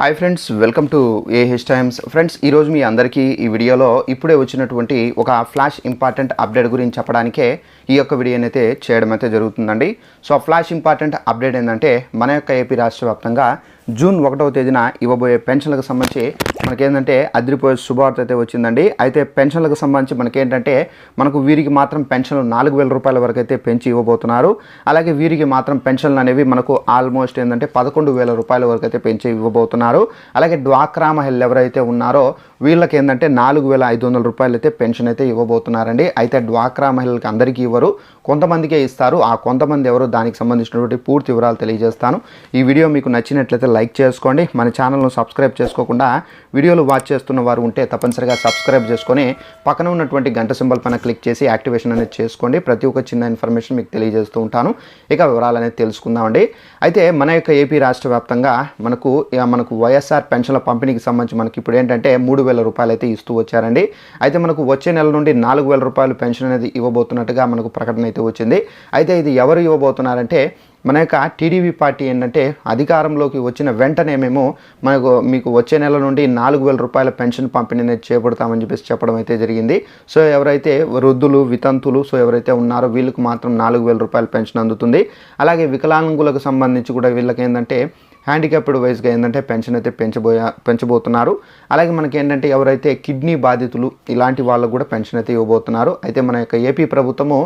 Hi friends welcome to AH Times friends ఈరోజు మీ అందరికీ ఈ వీడియోలో ఇప్పుడే వచ్చినటువంటి ఒక ఫ్లాష్ ఇంపార్టెంట్ అప్డేట్ గురించి చెప్పడానికే ఈ యొక్క వీడియోని అయితే చేయడం అయితే జరుగుతుందండి. సో ఫ్లాష్ ఇంపార్టెంట్ అప్డేట్ ఏంటంటే మన యొక్క ఏపీ రాష్ట్ర వ్యాప్తంగా జూన్ ఒకటవ తేదీన ఇవ్వబోయే పెన్షన్లకు సంబంధించి మనకేంటంటే అదిరిపోయే శుభవార్త అయితే వచ్చిందండి. అయితే పెన్షన్లకు సంబంధించి మనకేంటంటే మనకు వీరికి మాత్రం పెన్షన్లు నాలుగు వేల రూపాయల వరకు అయితే పెంచి ఇవ్వబోతున్నారు. అలాగే వీరికి మాత్రం పెన్షన్లు అనేవి మనకు ఆల్మోస్ట్ ఏంటంటే పదకొండు వేల రూపాయల వరకు అయితే పెంచి ఇవ్వబోతున్నారు. అలాగే డ్వాక్రా మహిళలు ఎవరైతే ఉన్నారో వీళ్ళకి ఏంటంటే నాలుగు వేల ఐదు వందల రూపాయలు అయితే పెన్షన్ అయితే ఇవ్వబోతున్నారండి. అయితే డ్వాక్రా మహిళలకు అందరికీ ఇవ్వరు కొంతమందికే ఇస్తారు. ఆ కొంతమంది ఎవరు? దానికి సంబంధించినటువంటి పూర్తి వివరాలు తెలియజేస్తాను. ఈ వీడియో మీకు నచ్చినట్లయితే లైక్ చేసుకోండి. మన ఛానల్ను సబ్స్క్రైబ్ చేసుకోకుండా వీడియోలు వాచ్ చేస్తున్న వారు ఉంటే తప్పనిసరిగా సబ్స్క్రైబ్ చేసుకొని పక్కన ఉన్నటువంటి గంట సింబల్ పైన క్లిక్ చేసి యాక్టివేషన్ అనేది చేసుకోండి. ప్రతి ఒక్క చిన్న ఇన్ఫర్మేషన్ మీకు తెలియజేస్తూ ఉంటాను. ఇక వివరాలు అనేది తెలుసుకుందామండి. అయితే మన యొక్క ఏపీ రాష్ట్ర వ్యాప్తంగా మనకు మనకు వైఎస్ఆర్ పెన్షన్ల పంపిణీకి సంబంధించి మనకి ఇప్పుడు ఏంటంటే మూడు వేల రూపాయలు అయితే ఇస్తూ వచ్చారండి. అయితే మనకు వచ్చే నెల నుండి నాలుగు వేల రూపాయలు పెన్షన్ అనేది ఇవ్వబోతున్నట్టుగా మనకు ప్రకటన అయితే వచ్చింది. అయితే ఇది ఎవరు ఇవ్వబోతున్నారంటే మన యొక్క టీడీపీ పార్టీ ఏంటంటే అధికారంలోకి వచ్చిన వెంటనే మేము మనకు మీకు వచ్చే నెల నుండి నాలుగు నాలుగు వేల రూపాయల పెన్షన్ పంపిణీ అనేది చేపడతామని చెప్పేసి చెప్పడం అయితే జరిగింది. సో ఎవరైతే వృద్ధులు వితంతులు సో ఎవరైతే ఉన్నారో వీళ్ళకి మాత్రం నాలుగు వేల రూపాయల పెన్షన్ అందుతుంది. అలాగే వికలాంగులకు సంబంధించి కూడా వీళ్ళకి ఏంటంటే హ్యాండిక్యాప్డ్ వైజ్గా ఏంటంటే పెన్షన్ అయితే పెంచబోయే పెంచబోతున్నారు. అలాగే మనకి ఏంటంటే ఎవరైతే కిడ్నీ బాధితులు ఇలాంటి వాళ్ళకు కూడా పెన్షన్ అయితే ఇవ్వబోతున్నారు. అయితే మన యొక్క ఏపీ ప్రభుత్వము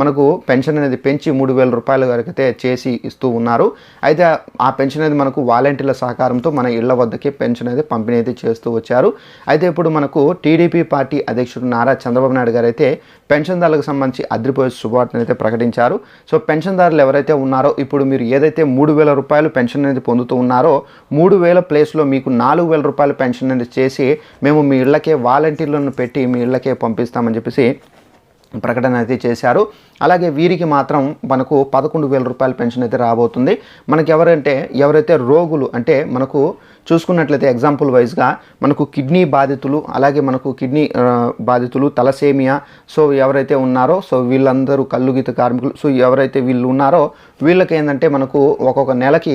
మనకు పెన్షన్ అనేది పెంచి మూడు వేల రూపాయల వరకు అయితే చేసి ఇస్తూ ఉన్నారు. అయితే ఆ పెన్షన్ అనేది మనకు వాలంటీర్ల సహకారంతో మన ఇళ్ళ వద్దకే పెన్షన్ అనేది పంపిణీ అయితే చేస్తూ వచ్చారు. అయితే ఇప్పుడు మనకు టీడీపీ పార్టీ అధ్యక్షుడు నారా చంద్రబాబు నాయుడు గారు అయితే పెన్షన్దారులకు సంబంధించి అద్రిపోయే శుభవార్తను అయితే ప్రకటించారు. సో పెన్షన్దారులు ఎవరైతే ఉన్నారో ఇప్పుడు మీరు ఏదైతే మూడు వేల రూపాయలు పెన్షన్ అనేది పొందుతూ ఉన్నారో మూడు వేల ప్లేస్లో మీకు నాలుగు వేల రూపాయల పెన్షన్ అనేది చేసి మేము మీ ఇళ్ళకే వాలంటీర్లను పెట్టి మీ ఇళ్ళకే పంపిస్తామని చెప్పేసి ప్రకటన అయితే చేశారు. అలాగే వీరికి మాత్రం మనకు పదకొండు వేల రూపాయల పెన్షన్ అయితే రాబోతుంది. మనకి ఎవరంటే ఎవరైతే రోగులు అంటే మనకు చూసుకున్నట్లయితే ఎగ్జాంపుల్ వైజ్గా మనకు కిడ్నీ బాధితులు అలాగే మనకు కిడ్నీ బాధితులు తలసేమియా సో ఎవరైతే ఉన్నారో సో వీళ్ళందరూ కల్లుగీత కార్మికులు సో ఎవరైతే వీళ్ళు ఉన్నారో వీళ్ళకి ఏంటంటే మనకు ఒక్కొక్క నెలకి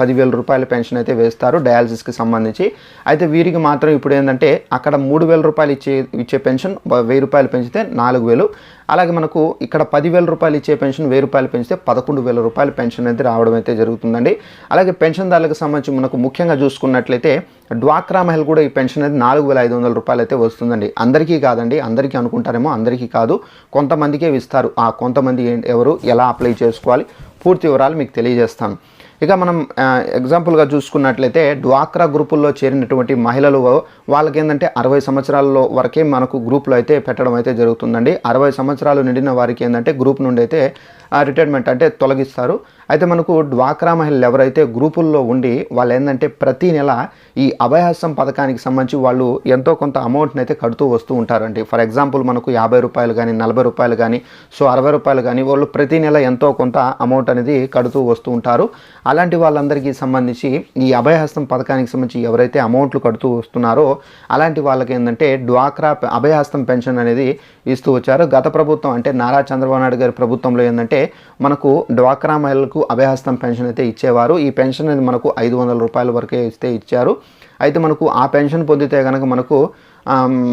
పదివేల రూపాయల పెన్షన్ అయితే వేస్తారు డయాలసిస్కి సంబంధించి. అయితే వీరికి మాత్రం ఇప్పుడు ఏంటంటే అక్కడ మూడు వేల రూపాయలు ఇచ్చే ఇచ్చే పెన్షన్ వెయ్యి రూపాయలు పెంచితే నాలుగు వేలు. అలాగే మనకు ఇక్కడ పదివేల రూపాయలు ఇచ్చే పెన్షన్ వెయ్యి రూపాయలు పెంచితే పదకొండు వేల రూపాయల పెన్షన్ అనేది రావడం అయితే జరుగుతుందండి. అలాగే పెన్షన్దారులకు సంబంధించి మనకు ముఖ్యంగా చూసుకున్నట్లయితే డ్వాక్రా మహిళ కూడా ఈ పెన్షన్ అనేది నాలుగు వేల ఐదు వందల రూపాయలు అయితే వస్తుందండి. అందరికీ కాదండి అందరికీ అనుకుంటారేమో అందరికీ కాదు. కొంతమందికే ఇస్తారు. ఆ కొంతమంది ఎవరు ఎలా అప్లై చేసుకోవాలి? పూర్తి వివరాలు మీకు తెలియజేస్తాను. ఇక మనం ఎగ్జాంపుల్గా చూసుకున్నట్లయితే డ్వాక్రా గ్రూపుల్లో చేరినటువంటి మహిళలు వాళ్ళకి ఏంటంటే అరవై సంవత్సరాలలో వరకే మనకు గ్రూప్లో అయితే పెట్టడం అయితే జరుగుతుందండి. అరవై సంవత్సరాలు నిండిన వారికి ఏంటంటే గ్రూప్ నుండి అయితే రిటైర్మెంట్ అంటే తొలగిస్తారు. అయితే మనకు డ్వాక్రా మహిళలు ఎవరైతే గ్రూపుల్లో ఉండి వాళ్ళు ఏంటంటే ప్రతి నెల ఈ అభయహస్తం పథకానికి సంబంధించి వాళ్ళు ఎంతో కొంత అమౌంట్ని అయితే కడుతూ వస్తూ ఉంటారండి. ఫర్ ఎగ్జాంపుల్ మనకు యాభై రూపాయలు కానీ నలభై రూపాయలు కానీ సో అరవై రూపాయలు కానీ వాళ్ళు ప్రతి నెల ఎంతో కొంత అమౌంట్ అనేది కడుతూ వస్తూ ఉంటారు. అలాంటి వాళ్ళందరికీ సంబంధించి ఈ అభయహస్తం పథకానికి సంబంధించి ఎవరైతే అమౌంట్లు కడుతూ వస్తున్నారో అలాంటి వాళ్ళకి ఏంటంటే డ్వాక్రా అభయహస్తం పెన్షన్ అనేది ఇస్తూ వచ్చారు. గత ప్రభుత్వం అంటే నారా చంద్రబాబు నాయుడు గారి ప్రభుత్వంలో ఏంటంటే మనకు డ్వాక్రా మహిళలకు అభయహస్తం పెన్షన్ అయితే ఇచ్చేవారు. ఈ పెన్షన్ అనేది మనకు ఐదు వందల రూపాయల వరకే ఇస్తే ఇచ్చారు. అయితే మనకు ఆ పెన్షన్ పొందితే కనుక మనకు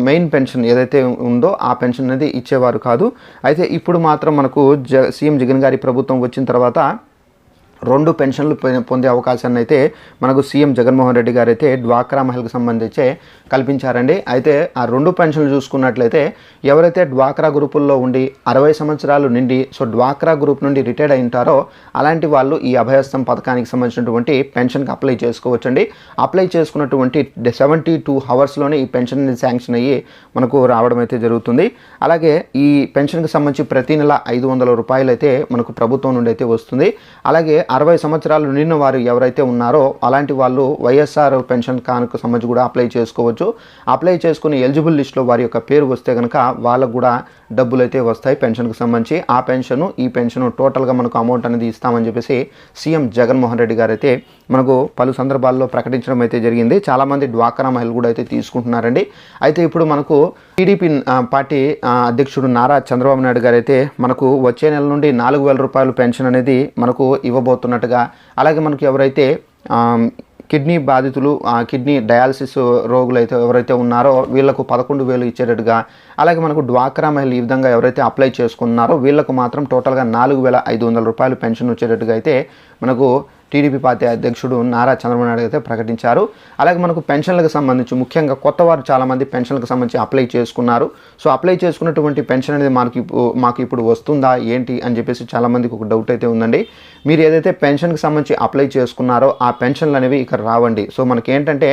మెయిన్ పెన్షన్ ఏదైతే ఉందో ఆ పెన్షన్ అనేది ఇచ్చేవారు కాదు. అయితే ఇప్పుడు మాత్రం మనకు జ సీఎం జగన్ గారి ప్రభుత్వం వచ్చిన తర్వాత రెండు పెన్షన్లు పొందే అవకాశాన్ని అయితే మనకు సీఎం జగన్మోహన్ రెడ్డి గారు అయితే డ్వాక్రా మహిళకు సంబంధించి కల్పించారండి. అయితే ఆ రెండు పెన్షన్లు చూసుకున్నట్లయితే ఎవరైతే డ్వాక్రా గ్రూపుల్లో ఉండి అరవై సంవత్సరాలు నిండి సో డ్వాక్రా గ్రూప్ నుండి రిటైర్డ్ అయి ఉంటారో అలాంటి వాళ్ళు ఈ అభయస్థం పథకానికి సంబంధించినటువంటి పెన్షన్కి అప్లై చేసుకోవచ్చండి. అప్లై చేసుకున్నటువంటి సెవెంటీ టూ అవర్స్లోనే ఈ పెన్షన్ అనేది శాంక్షన్ అయ్యి మనకు రావడం అయితే జరుగుతుంది. అలాగే ఈ పెన్షన్కి సంబంధించి ప్రతి నెల ఐదు వందల రూపాయలు అయితే మనకు ప్రభుత్వం నుండి అయితే వస్తుంది. అలాగే అరవై సంవత్సరాలు నిండిన వారు ఎవరైతే ఉన్నారో అలాంటి వాళ్ళు వైఎస్ఆర్ పెన్షన్ కానుక సంబంధించి కూడా అప్లై చేసుకోవచ్చు. అప్లై చేసుకుని ఎలిజిబుల్ లిస్ట్లో వారి యొక్క పేరు వస్తే కనుక వాళ్ళకు కూడా డబ్బులు అయితే వస్తాయి పెన్షన్కి సంబంధించి. ఆ పెన్షన్ ఈ పెన్షన్ టోటల్గా మనకు అమౌంట్ అనేది ఇస్తామని చెప్పేసి సీఎం జగన్మోహన్ రెడ్డి గారు అయితే మనకు పలు సందర్భాల్లో ప్రకటించడం అయితే జరిగింది. చాలామంది డ్వాక్రా మహిళలు కూడా అయితే తీసుకుంటున్నారండి. అయితే ఇప్పుడు మనకు టీడీపీ పార్టీ అధ్యక్షుడు నారా చంద్రబాబు నాయుడు గారు అయితే మనకు వచ్చే నెల నుండి నాలుగు వేల రూపాయలు పెన్షన్ అనేది మనకు ఇవ్వబోతున్నట్టుగా అలాగే మనకు ఎవరైతే కిడ్నీ బాధితులు కిడ్నీ డయాలసిస్ రోగులు అయితే ఎవరైతే ఉన్నారో వీళ్ళకు పదకొండు వేలు ఇచ్చేటట్టుగా అలాగే మనకు డ్వాక్రా మహిళలు ఈ విధంగా ఎవరైతే అప్లై చేసుకున్నారో వీళ్ళకు మాత్రం టోటల్గా నాలుగు వేల ఐదు వందల రూపాయలు పెన్షన్ వచ్చేటట్టుగా అయితే మనకు టీడీపీ పార్టీ అధ్యక్షుడు నారా చంద్రబాబు నాయుడు అయితే ప్రకటించారు. అలాగే మనకు పెన్షన్లకు సంబంధించి ముఖ్యంగా కొత్త వారు చాలామంది పెన్షన్లకు సంబంధించి అప్లై చేసుకున్నారు. సో అప్లై చేసుకున్నటువంటి పెన్షన్ అనేది మనకి మాకు ఇప్పుడు వస్తుందా ఏంటి అని చెప్పేసి చాలామందికి ఒక డౌట్ అయితే ఉందండి. మీరు ఏదైతే పెన్షన్కి సంబంధించి అప్లై చేసుకున్నారో ఆ పెన్షన్లు అనేవి ఇక్కడ రావండి. సో మనకి ఏంటంటే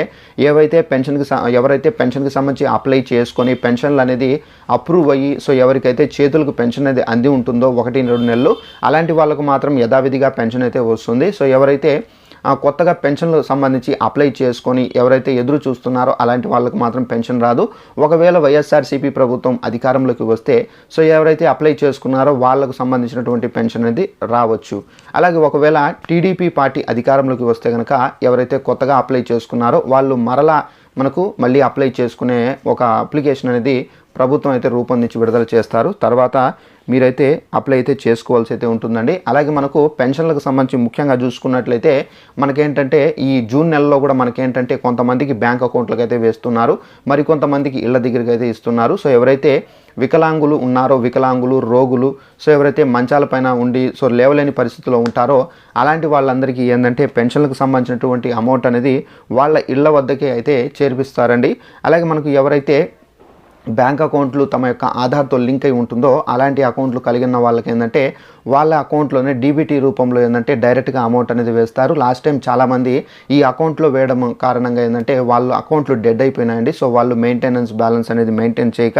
ఏవైతే పెన్షన్కి ఎవరైతే పెన్షన్కి సంబంధించి అప్లై చేసుకొని పెన్షన్లు అనేది అప్రూవ్ అయ్యి సో ఎవరికైతే చేతులకు పెన్షన్ అనేది అంది ఉంటుందో ఒకటి రెండు నెలలు అలాంటి వాళ్ళకు మాత్రం యథావిధిగా పెన్షన్ అయితే వస్తుంది. సో ఎవరైతే కొత్తగా పెన్షన్లు సంబంధించి అప్లై చేసుకొని ఎవరైతే ఎదురు చూస్తున్నారో అలాంటి వాళ్ళకి మాత్రం పెన్షన్ రాదు. ఒకవేళ వైఎస్ఆర్సీపీ ప్రభుత్వం అధికారంలోకి వస్తే సో ఎవరైతే అప్లై చేసుకున్నారో వాళ్ళకు సంబంధించినటువంటి పెన్షన్ అనేది రావచ్చు. అలాగే ఒకవేళ టీడీపీ పార్టీ అధికారంలోకి వస్తే కనుక ఎవరైతే కొత్తగా అప్లై చేసుకున్నారో వాళ్ళు మరలా మనకు మళ్ళీ అప్లై చేసుకునే ఒక అప్లికేషన్ అనేది ప్రభుత్వం అయితే రూపొందించి విడుదల చేస్తారు. తర్వాత మీరైతే అప్లై అయితే చేసుకోవాల్సి అయితే ఉంటుందండి. అలాగే మనకు పెన్షన్లకు సంబంధించి ముఖ్యంగా చూసుకున్నట్లయితే మనకేంటంటే ఈ జూన్ నెలలో కూడా మనకేంటంటే కొంతమందికి బ్యాంక్ అకౌంట్లకు అయితే వేస్తున్నారు. మరి కొంతమందికి ఇళ్ళ దగ్గరికి అయితే ఇస్తున్నారు. సో ఎవరైతే వికలాంగులు ఉన్నారో వికలాంగులు రోగులు సో ఎవరైతే మంచాలపైన ఉండి సో లేవలేని పరిస్థితిలో ఉంటారో అలాంటి వాళ్ళందరికీ ఏంటంటే పెన్షన్లకు సంబంధించినటువంటి అమౌంట్ అనేది వాళ్ళ ఇళ్ళ వద్దకే అయితే చేర్పిస్తారండి. అలాగే మనకు ఎవరైతే బ్యాంక్ అకౌంట్లు తమ యొక్క ఆధార్తో లింక్ అయి ఉంటుందో అలాంటి అకౌంట్లు కలిగిన వాళ్ళకి ఏంటంటే వాళ్ళ అకౌంట్లోనే డీబీటీ రూపంలో ఏంటంటే డైరెక్ట్గా అమౌంట్ అనేది వేస్తారు. లాస్ట్ టైం చాలామంది ఈ అకౌంట్లో వేయడం కారణంగా ఏంటంటే వాళ్ళ అకౌంట్లు డెడ్ అయిపోయినాయండి. సో వాళ్ళు మెయింటెనెన్స్ బ్యాలెన్స్ అనేది మెయింటైన్ చేయక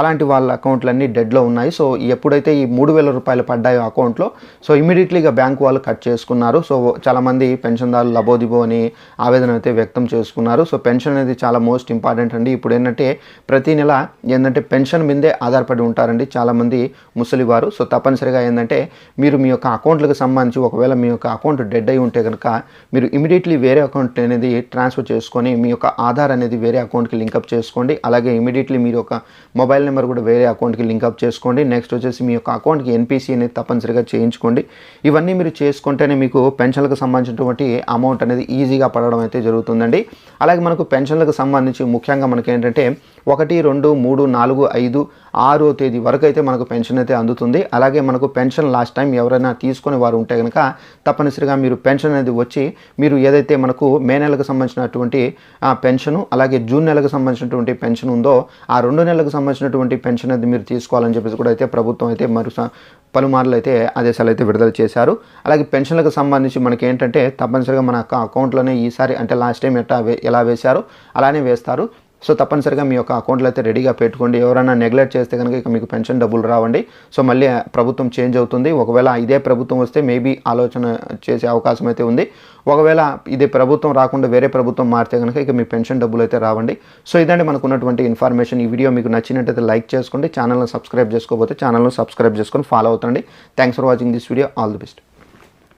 అలాంటి వాళ్ళ అకౌంట్లన్నీ డెడ్లో ఉన్నాయి. సో ఎప్పుడైతే ఈ మూడు వేల రూపాయలు పడ్డాయో అకౌంట్లో సో ఇమీడియట్లీగా బ్యాంక్ వాళ్ళు కట్ చేసుకున్నారు. సో చాలామంది పెన్షన్దారులు లబోదిబో అని ఆవేదన అయితే వ్యక్తం చేసుకున్నారు. సో పెన్షన్ అనేది చాలా మోస్ట్ ఇంపార్టెంట్ అండి. ఇప్పుడు ఏంటంటే ప్రతి నెల ఏంటంటే పెన్షన్ మీదే ఆధారపడి ఉంటారండి చాలామంది ముసలి వారు. సో తప్పనిసరిగా ఏంటంటే మీరు మీ యొక్క అకౌంట్లకు సంబంధించి ఒకవేళ మీ యొక్క అకౌంట్ డెడ్ అయి ఉంటే కనుక మీరు ఇమీడియట్లీ వేరే అకౌంట్ అనేది ట్రాన్స్ఫర్ చేసుకొని మీ యొక్క ఆధార్ అనేది వేరే అకౌంట్కి లింకప్ చేసుకోండి. అలాగే ఇమీడియట్లీ మీరు ఒక మొబైల్ నెంబర్ కూడా వేరే అకౌంట్కి లింకప్ చేసుకోండి. నెక్స్ట్ వచ్చేసి మీ యొక్క అకౌంట్కి ఎన్పిసి అనేది తప్పనిసరిగా చేయించుకోండి. ఇవన్నీ మీరు చేసుకుంటేనే మీకు పెన్షన్లకు సంబంధించినటువంటి అమౌంట్ అనేది ఈజీగా పడడం అయితే జరుగుతుందండి. అలాగే మనకు పెన్షన్లకు సంబంధించి ముఖ్యంగా మనకి ఏంటంటే ఒకటి రెండు మూడు నాలుగు ఐదు ఆరో తేదీ వరకు అయితే మనకు పెన్షన్ అయితే అందుతుంది. అలాగే మనకు పెన్షన్ లాస్ట్ టైం ఎవరైనా తీసుకొని వారు ఉంటే కనుక తప్పనిసరిగా మీరు పెన్షన్ అనేది వచ్చి మీరు ఏదైతే మనకు మే నెలకు సంబంధించినటువంటి పెన్షను అలాగే జూన్ నెలకు సంబంధించినటువంటి పెన్షన్ ఉందో ఆ రెండు నెలలకు సంబంధించినటువంటి పెన్షన్ అనేది మీరు తీసుకోవాలని చెప్పేసి కూడా అయితే ప్రభుత్వం అయితే మరి పలుమార్లు అయితే ఆదేశాలు అయితే విడుదల చేశారు. అలాగే పెన్షన్లకు సంబంధించి మనకి ఏంటంటే తప్పనిసరిగా మన అకౌంట్లోనే ఈసారి అంటే లాస్ట్ టైం ఎట్లా ఎలా వేశారో? అలానే వేస్తారు. సో తప్పనిసరిగా మీ యొక్క అకౌంట్లో అయితే రెడీగా పెట్టుకోండి. ఎవరైనా నెగ్లెక్ట్ చేస్తే కనుక ఇక మీకు పెన్షన్ డబ్బులు రావండి. సో మళ్ళీ ప్రభుత్వం చేంజ్ అవుతుంది. ఒకవేళ ఇదే ప్రభుత్వం వస్తే మేబీ ఆలోచన చేసే అవకాశం అయితే ఉంది. ఒకవేళ ఇదే ప్రభుత్వం రాకుండా వేరే ప్రభుత్వం మారితే కనుక ఇక మీ పెన్షన్ డబ్బులు అయితే రావండి. సో ఇదండి మనకు ఉన్నటువంటి ఇన్ఫర్మేషన్ ఈ వీడియో మీకు నచ్చినట్టయితే లైక్ చేసుకోండి. ఛానల్ని సబ్స్క్రైబ్ చేసుకోకపోతే ఛానల్ను సబ్స్క్రైబ్ చేసుకొని follow అవుతండి thanks for watching this video all the best